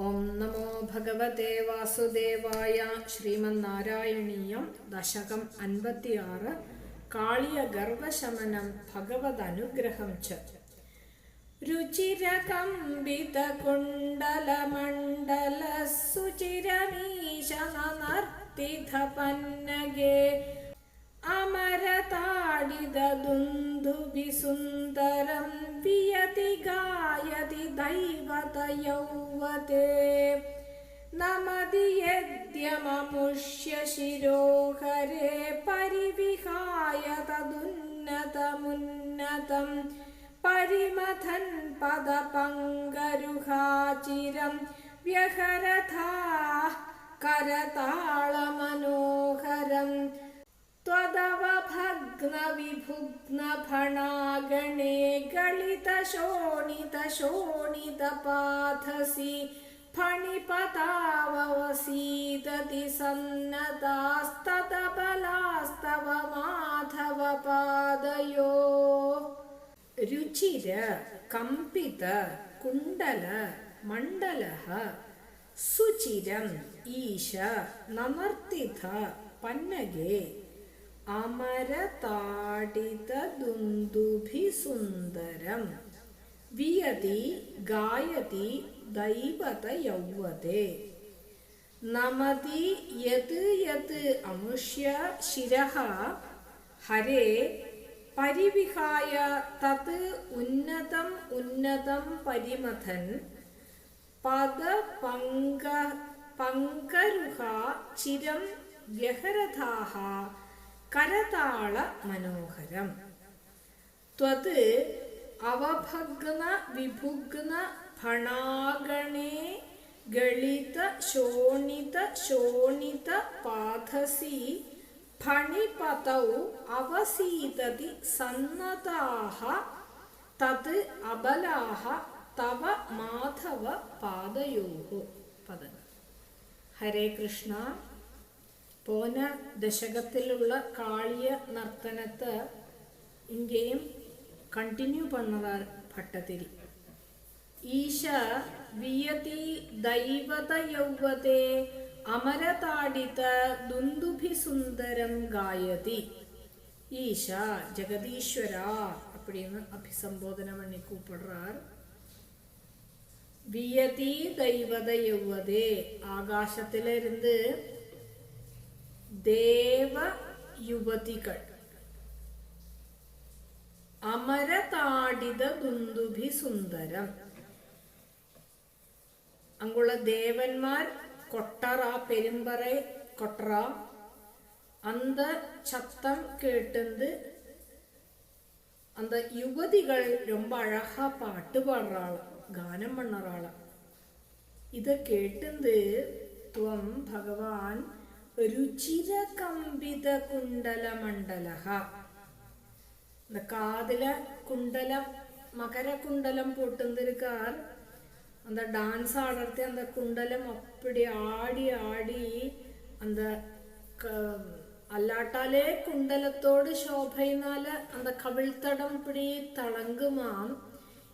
ഓം നമോ ഭഗവതേ വാസുദേവായ ശ്രീമന്നാരായണീയം ദശകം അൻപത്തിയാറ് കാളിയ ഗർവശമനം ഭഗവത് അനുഗ്രഹം ച. രുചിരകമ്പിത കുണ്ടലമണ്ഡല സുചിരമീശ നർത്തിധ പന്നഗേ अमरताडिदुन्दुभिसुन्दरं वियति गायति दैवतयौवते नमति यद्यममुष्य शिरोहरे परिविहाय तदुन्नतमुन्नतं परिमथन् पदपङ्गरुहाचिरं व्यहरथाः करताळमनोहरम् त्वदवभग्नविभुग्नफणागणे गलितशोणितशोणितपाथसि फणिपताववसीदति सन्नतास्ततबलास्तव माधवपादयो रुचिर कम्पित कुण्डल मण्डलः सुचिरम् ईश नमर्तिथ पन्नगे അമരതാടിതദുന്ദുഭിസുന്ദരം. വിയതി ഗായതി ദൈവത യൗവതേ നമതി യത് യത് അമുഷ്യ ശിരഃ ഹരേ പരിവിഹായ തത് ഉന്നതം ഉന്നതം പരിമഥൻ. പദപങ്ക പങ്കരുഹ ചിരം വ്യഹരഥാഹ. കരതാള മനോഹരം. ത്വത് അവഭഗ്ന വിഭുഗ്ന ഭണാഗണേ ഗളിത ശോണിത ശോണിത പാഥസി ഫണിപതൗ അവസീതതി സന്നതാഹ തത് അബലാഹ തവ മാധവ പാദയോഹോ. പദ ഹരേ കൃഷ്ണ. പോന ദശകത്തിലുള്ള കാളിയ നർത്തനത്തെ ഇന്ത്യയും കണ്ടിന്യൂ പണ്ണതാണ് ഭട്ടതിരി. ഈശ വിയതി ദൈവത യൗവതേ അമരതാടിത ദുന്ദുഭിസുന്ദരം ഗായതി. ഈശ ജഗദീശ്വര അപ്പടിന്ന് അഭിസംബോധന പണി കൂപ്പിടുറാർ വിയതി ദൈവത യൗവതേ ആകാശത്തിലിരുന്ന് தேவ யுவதிகள் அமரதாடித துந்துபி சுந்தரம் அங்குள்ள தேவன்மார் கொட்டரா பெரும்பறை கொட்டரா அந்த சத்தம் கேட்டுந்து அந்த யுவதிகள் ரொம்ப அழகா பாட்டு பாடுறாள் கானம் பண்ணுறாள் இதை கேட்டுந்து துவம் பகவான் ருச்சிரகம்பித குண்டல மண்டலகா இந்த காதுல குண்டலம் மகர குண்டலம் போட்டு வந்திருக்கார் அந்த டான்ஸ் ஆடுறது அந்த குண்டலம் அப்படி ஆடி ஆடி அந்த അല്ലാട്ടാലേ കുണ്ടലത്തോട് ശോഭയിനാല് അന്ത കവിൾത്തടം പിടി തളങ്കുമാം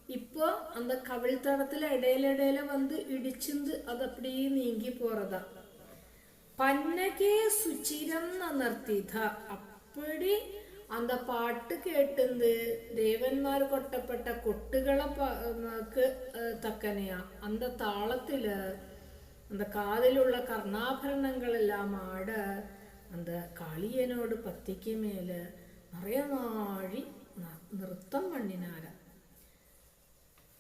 ഇപ്പോ അന്ത കവിൾത്തടത്തിൽ ഇടയിലിടയില വന്ന് ഇടിച്ചിന്ത് അതപ്പടി നീങ്ങി പോറതാ പന്നകേ സുചിരം നിർത്തിത അപ്പടി അന്ത പാട്ട് കേട്ടെന്ത്. ദേവന്മാർ കൊട്ടപ്പെട്ട കൊട്ടുകളെ തക്കനെയാ. അന്ത താളത്തിൽ അന്ത കാതിലുള്ള കർണാഭരണങ്ങളെല്ലാം ആട്. അന്ത കാളിയനോട് പത്തിക്ക് മേൽ നിറയെ നാഴി നൃത്തം മണ്ണിനാര.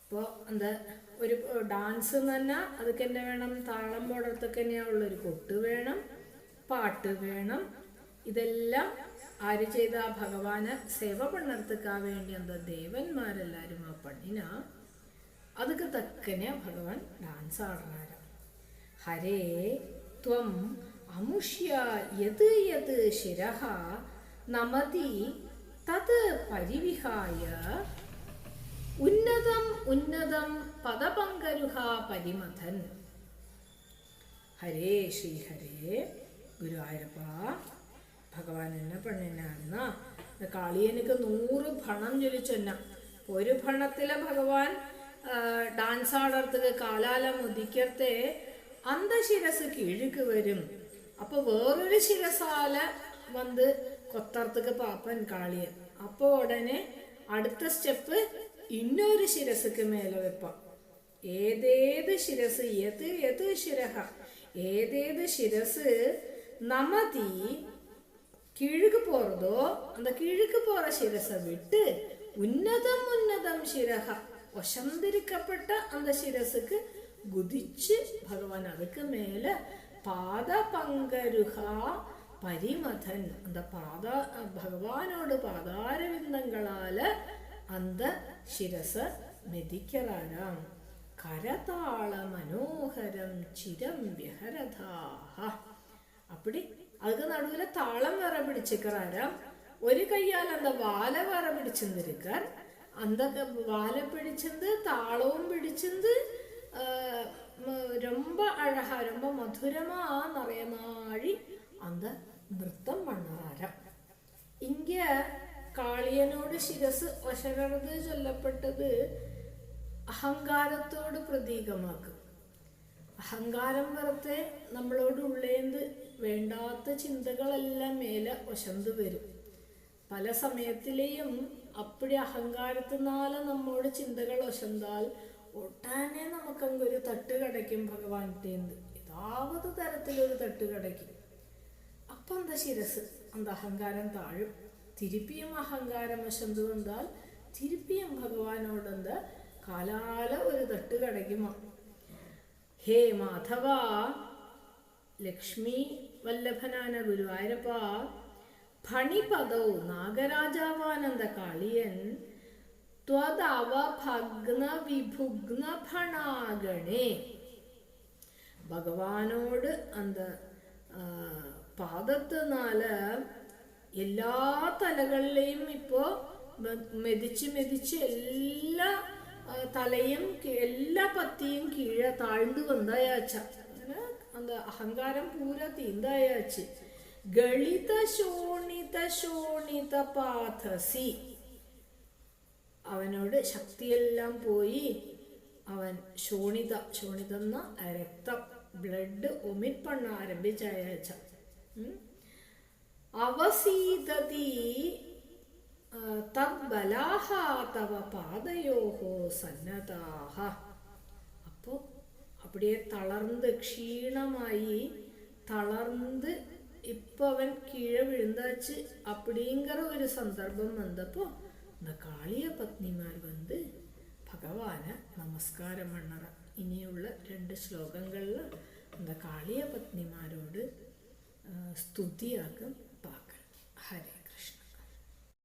ഇപ്പോ എന്താ ഒരു ഡാൻസ് തന്നെ അതൊക്കെ തന്നെ വേണം താളം പോടത്തൊക്കെ തന്നെയാണുള്ള ഉള്ളൊരു കൊട്ട് വേണം പാട്ട് വേണം. ഇതെല്ലാം ആര് ചെയ്ത ഭഗവാന് സേവ പണിടത്തുക്കാ വേണ്ടി എന്താ ദേവന്മാരെല്ലാരും ആ പണ്ണിന അതൊക്കെ തക്കനെ ഭഗവാൻ ഡാൻസ് ആടുന്നാര ഹരേ ത്വം അമുഷ്യ യത് യത് ശിരഹ നമതി തത് പരിവിഹായ ഉന്നതം ഉന്നതം പദപങ്കരുഹ പരിമഥൻ. ഹരേ ശ്രീ ഹരേ. ഗുരുവായൂരപ്പ. ഭഗവാൻ എന്നെ പെണ്ണിനാണ് കാളിയനക്ക് നൂറ് ഭണം ചൊല്ലിച്ചൊന്ന ഒരു ഭണത്തിലെ ഭഗവാൻ ഡാൻസ് ആടർത്ത് കാലാലം ഉദിക്കത്തെ അന്ത ശിരസ് കീഴുക്ക് വരും. അപ്പൊ വേറൊരു ശിരസാല വന്ന് കൊത്തർത്തക്ക് പാപ്പൻ കാളിയൻ അപ്പോൾ ഉടനെ അടുത്ത സ്റ്റെപ്പ് ഇന്നൊരു ശിരസുക്ക് മേലെ വെപ്പാം ഏതേത് ശിരസ് യത് യത് ശിരഹ ഏതേത് ശിരസ് നമതി கீழுக்கு போறதோ அந்த கீழுக்கு போற சிரசை விட்டு உன்னதம் உன்னதம் சிரக ஒசந்திருக்கப்பட்ட அந்த சிரசுக்கு குதிச்சு பகவான் அதுக்கு மேல பாத பங்கருகா பரிமதன் அந்த பாதா பகவானோட பாதாரவிந்தங்களால അന്ത ശിരസ് മെതിക്കറാരാം കരതാള മനോഹരം ചിരം വ്യഹരഥാഹ. അപ്പടി അത് നടുവിലെ താളം വേറെ പിടിച്ചിക്കറാരാം? ഒരു കയ്യാൽ അന്ത വാല വേറെ പിടിച്ചിരിക്കാൻ അന്ത വാല പിടിച്ചത് താളവും പിടിച്ചത് ரொம்ப അഴഹ രൊമ്പ மதுரமா நிறைய അന്ത നൃത്തം நிறுத்தம் ഇങ്ങ കാളിയനോട് ശിരസ് വശരണത് ചൊല്ലപ്പെട്ടത് അഹങ്കാരത്തോട് പ്രതീകമാക്കും. അഹങ്കാരം വെറുതെ നമ്മളോട് ഉള്ളേന്ത് വേണ്ടാത്ത ചിന്തകളെല്ലാം മേലെ വശന്തു വരും. പല സമയത്തിലെയും അപ്പടി അഹങ്കാരത്തിനാലെ നമ്മോട് ചിന്തകൾ വശന്താൽ ഒട്ടാനെ നമുക്കങ്ങൊരു തട്ട് കിടക്കും ഭഗവാന്റേന്ത് ഏതാവത് തരത്തിലൊരു തട്ട് കിടക്കും അപ്പം എന്താ ശിരസ്? അന്ത അഹങ്കാരം താഴും. തിരുപ്പിയും അഹങ്കാരം വശന്ത് വന്നാൽ തിരുപ്പിയും ഭഗവാനോട് കാലാല ഒരു തട്ട് കടയ്ക്കുമോ ഹേ മാധവ ലക്ഷ്മി വല്ലഭനാന ഗുരുവായൂരപ്പ ഫണിപദൗ നാഗരാജാവാനന്ദ കാളിയൻ ത്വദവഭഗ്ന വിഭുഗ്ന ഫണാഗണേ ഭഗവാനോട് அந்த ஆஹ், பாதத்தினால எல்லா തലകളിലെയും ഇപ്പോ മെ- മെതിച്ച് മെതിച്ച് എല്ലാ ആ, തലയും കി- എല്ലാ പത്തിയും കീഴെ താഴ്ന്നു വന്നയാച്ച അങ്ങനെ அந்த അഹങ്കാരം പൂര തീന്തായാച്ച് ഗളിത ശോണിത ശോണിത പാഥസി അവനോട് ശക്തിയെല്ലാം പോയി അവൻ ശോണിത ശോണിതെന്ന രക്തം ബ്ലഡ് ഒമിറ്റ് പണ്ണ ആരംഭിച്ചയച്ച അവസീദതി തദ്ബലാഹ തവ പാതയോഹോ സന്നതാഹ അപ്പോൾ അവിടെ തളർന്ന് ക്ഷീണമായി തളർന്ന് ഇപ്പൊ അവൻ കീഴ വിഴുന്നാച്ച് അപ്പടിങ്കറ ഒരു സന്ദർഭം വന്നപ്പോ இந்த കാളിയ പത്നിമാർ വന്ന് ഭഗവാന് നമസ്കാരം പണ്ണറ ഇനിയുള്ള രണ്ട് ശ്ലോകങ്ങളിൽ இந்த കാളിയ പത്നിമാരോട് സ്തുതിയാക്കും. Hare.